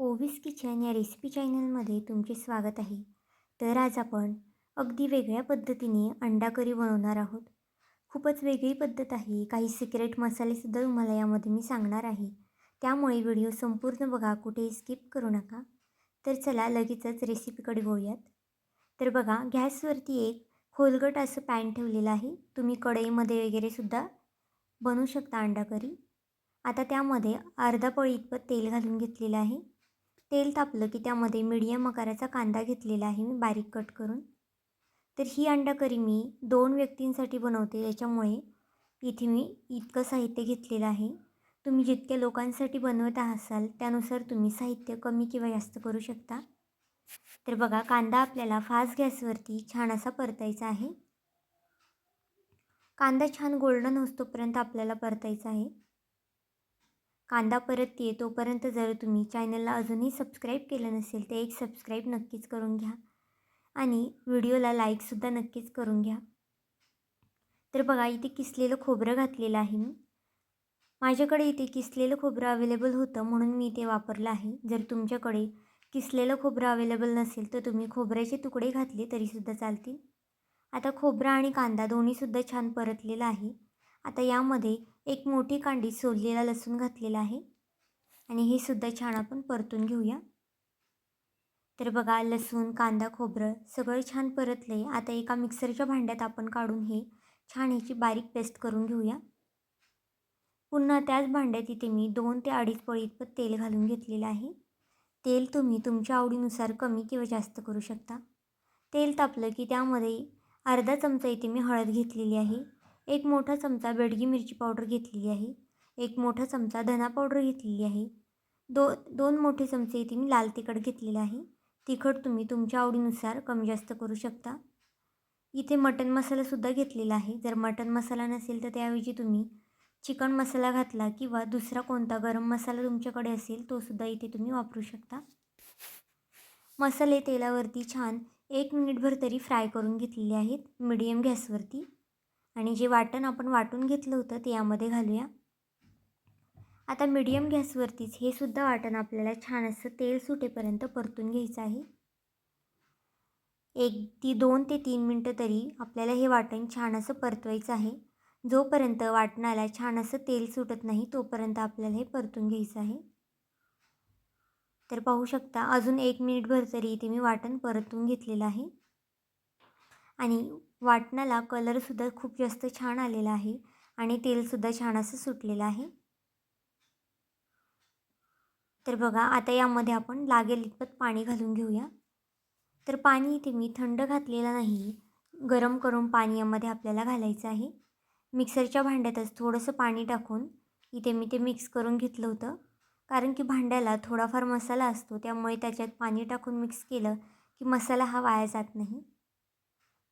Ovis kitchen या recipe चॅनलमध्ये तुमचे स्वागत आहे. तर आज आपण अगदी वेगळ्या पद्धतीने अंडा करी बनवणार आहोत. खूपच वेगळी पद्धत आहे. काही सिक्रेट मसालेसुद्धा तुम्हाला यामध्ये मी सांगणार आहे. त्यामुळे व्हिडिओ संपूर्ण बघा. कुठेही स्किप करू नका. तर चला लगेचच रेसिपीकडे वळूयात. तर बघा गॅसवरती एक खोलगट असं पॅन ठेवलेलं आहे. तुम्ही कढईमध्ये वगैरेसुद्धा बनवू शकता अंडा करी आता त्यामध्ये अर्धा पळी इतपत तेल घालून घेतलेलं आहे. तेल तापलं की त्यामध्ये मिडियम आकाराचा कांदा घेतलेला आहे मी बारीक कट करून. तर ही अंडा करी मी दोन व्यक्तींसाठी बनवते. त्याच्यामुळे इथे मी इतकं साहित्य घेतलेलं आहे. तुम्ही जितक्या लोकांसाठी बनवत असाल त्यानुसार तुम्ही साहित्य कमी किंवा जास्त करू शकता. तर बघा कांदा आपल्याला फास्ट गॅसवरती छान असा परतायचा आहे. कांदा छान गोल्डन होतोपर्यंत आपल्याला परतायचा आहे. कांदा परतते तोपर्यंत जर तुम्ही चॅनलला अजूनही सबस्क्राईब केलं नसेल तर एक सबस्क्राईब नक्कीच करून घ्या. आणि व्हिडिओला लाईकसुद्धा नक्कीच करून घ्या. तर बघा इथे किसलेलं खोबरं घातलेलं आहे मी. माझ्याकडे इथे किसलेलं खोबरं अवेलेबल होतं म्हणून मी ते वापरलं आहे. जर तुमच्याकडे किसलेलं खोबरं अवेलेबल नसेल तर तुम्ही खोबऱ्याचे तुकडे घातले तरीसुद्धा चालतील. आता खोबरा आणि कांदा दोन्हीसुद्धा छान परतलेला आहे. आता यामध्ये एक मोठी कांडी सोललेला लसूण घातलेला आहे. आणि हे सुद्धा छान आपण परतून घेऊया. तर बघा लसूण कांदा खोबरं सगळं छान परतलं आहे आता एका मिक्सरच्या भांड्यात आपण काढून हे छान ह्याची बारीक पेस्ट करून घेऊया. पुन्हा त्याच भांड्यात इथे मी दोन ते अडीच पळी इतपत तेल घालून घेतलेलं आहे. तेल तुम्ही तुमच्या आवडीनुसार कमी किंवा जास्त करू शकता. तेल तापलं की त्यामध्ये अर्धा चमचा इथे मी हळद घेतलेली आहे. एक मोठा चमचा बेडगी मिरची पावडर घेतलेली आहे. एक मोठा चमचा धना पावडर घेतलेली आहे. दो दोन मोठे चमचे इथे मी लाल तिखट घेतलेलं आहे. तिखट तुम्ही तुमच्या आवडीनुसार कमी जास्त करू शकता. इथे मटन मसालासुद्धा घेतलेला आहे. जर मटन मसाला नसेल तर त्याऐवजी तुम्ही चिकन मसाला घातला किंवा दुसरा कोणता गरम मसाला तुमच्याकडे असेल तोसुद्धा इथे तुम्ही वापरू शकता. मसाले तेलावरती छान एक मिनिटभर तरी फ्राय करून घेतलेले आहेत. मिडियम गॅसवरती. आणि जे वाटण आपण वाटून घेतलं होतं ते यामध्ये घालूया. आता मीडियम गॅसवरतीच हे सुद्धा वाटण आपल्याला छान असं तेल सुटेपर्यंत परतून घ्यायचं आहे. एक ती दोन ते तीन मिनटं तरी आपल्याला हे वाटण छान असं परतवायचं आहे. जोपर्यंत वाटणाला छान असं तेल सुटत नाही तोपर्यंत आपल्याला हे परतून घ्यायचं आहे. तर पाहू शकता अजून एक मिनिटभर तरी इथे मी वाटण परतून घेतलेलं आहे. आणि वाटणाला कलरसुद्धा खूप जास्त छान आलेला आहे आणि तेलसुद्धा छान असं सुटलेलं आहे. तर बघा आता यामध्ये आपण लागेल इतपत पाणी घालून घेऊया. तर पाणी इथे मी थंड घातलेलं नाही. गरम करून पाणी यामध्ये आपल्याला घालायचं आहे. मिक्सरच्या भांड्यातच थोडंसं पाणी टाकून इथे मी ते मिक्स करून घेतलं होतं. कारण की भांड्याला थोडाफार मसाला असतो त्यामुळे त्याच्यात पाणी टाकून मिक्स केलं की मसाला हा वाया जात नाही.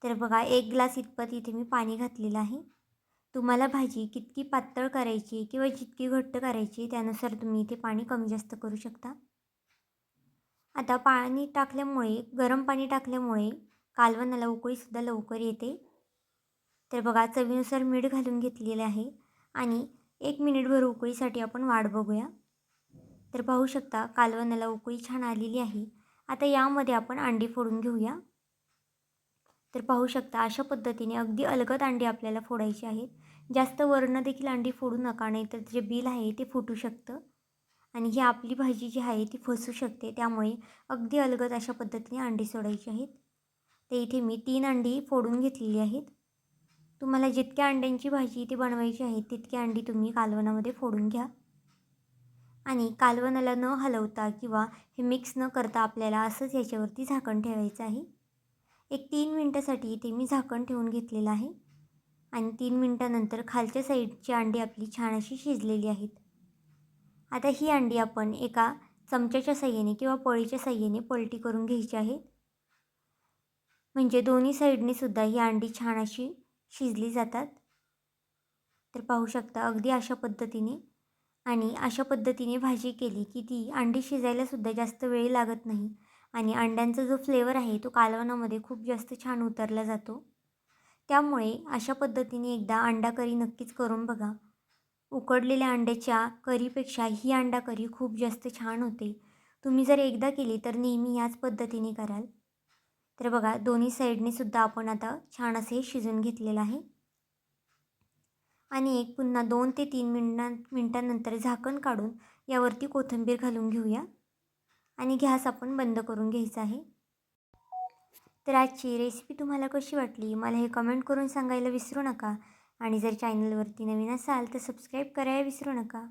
तर बघा एक ग्लास इतपत इथे मी पाणी घातलेलं आहे. तुम्हाला भाजी कितकी पातळ करायची किंवा जितकी घट्ट करायची त्यानुसार तुम्ही इथे पाणी कमी जास्त करू शकता. आता पाणी टाकल्यामुळे गरम पाणी टाकल्यामुळे कालवणाला उकळीसुद्धा लवकर येते. तर बघा चवीनुसार मीठ घालून घेतलेले आहे आणि एक मिनिटभर उकळीसाठी आपण वाट बघूया. तर पाहू शकता कालवणाला उकळी छान आलेली आहे. आता यामध्ये आपण अंडी फोडून घेऊया. तर पाहू शकता अशा पद्धतीने अगदी अलगद अंडी आपल्याला फोडायची आहेत. जास्त वर्ण देखील अंडी फोडू नका नाही तर जे बिल आहे ते फुटू शकतं. आणि ही आपली भाजी जी आहे ती फसू शकते त्यामुळे अगदी अलगद अशा पद्धतीने अंडी सोडायची आहेत. ते इथे मी तीन अंडी फोडून घेतलेली आहेत. तुम्हाला जितक्या अंड्यांची भाजी इथे बनवायची आहे तितकी अंडी तुम्ही कालवणामध्ये फोडून घ्या. आणि कालवणाला न हलवता किंवा हे मिक्स न करता आपल्याला असंच याच्यावरती झाकण ठेवायचं आहे. एक तीन मिनटासाठी इथे मी झाकण ठेवून घेतलेलं आहे. आणि तीन मिनटानंतर खालच्या साईडची अंडी आपली छान अशी शिजलेली आहेत. आता ही अंडी आपण एका चमच्याच्या साह्याने किंवा पळीच्या साह्याने पलटी करून घ्यायची आहे. म्हणजे दोन्ही साईडने सुद्धा ही अंडी छान अशी शिजली जातात. तर पाहू शकता अगदी अशा पद्धतीने. आणि अशा पद्धतीने भाजी केली की ती अंडी शिजायलासुद्धा जास्त वेळ लागत नाही. आणि अंड्यांचा जो फ्लेवर आहे तो कालवणामध्ये खूप जास्त छान उतरला जातो. त्यामुळे अशा पद्धतीने एकदा अंडा करी नक्कीच करून बघा. उकडलेल्या अंड्याच्या करीपेक्षा ही अंडा करी खूप जास्त छान होते. तुम्ही जर एकदा केली तर नेहमी याच पद्धतीने कराल. तर बघा दोन्ही साईडने सुद्धा आपण आता छान असे शिजून घेतलेलं आहे. आणि एक पुन्हा दोन ते तीन मिनिटां मिनटांनंतर झाकण काढून यावरती कोथिंबीर घालून घेऊया. आणि गॅस आपण बंद करून घ्यायचा आहे. तर आजची रेसिपी तुम्हाला कशी वाटली? मला हे कमेंट करून सांगायला विसरू नका. आणि जर चॅनलवरती नवीन असाल तर सबस्क्राईब करायला विसरू नका.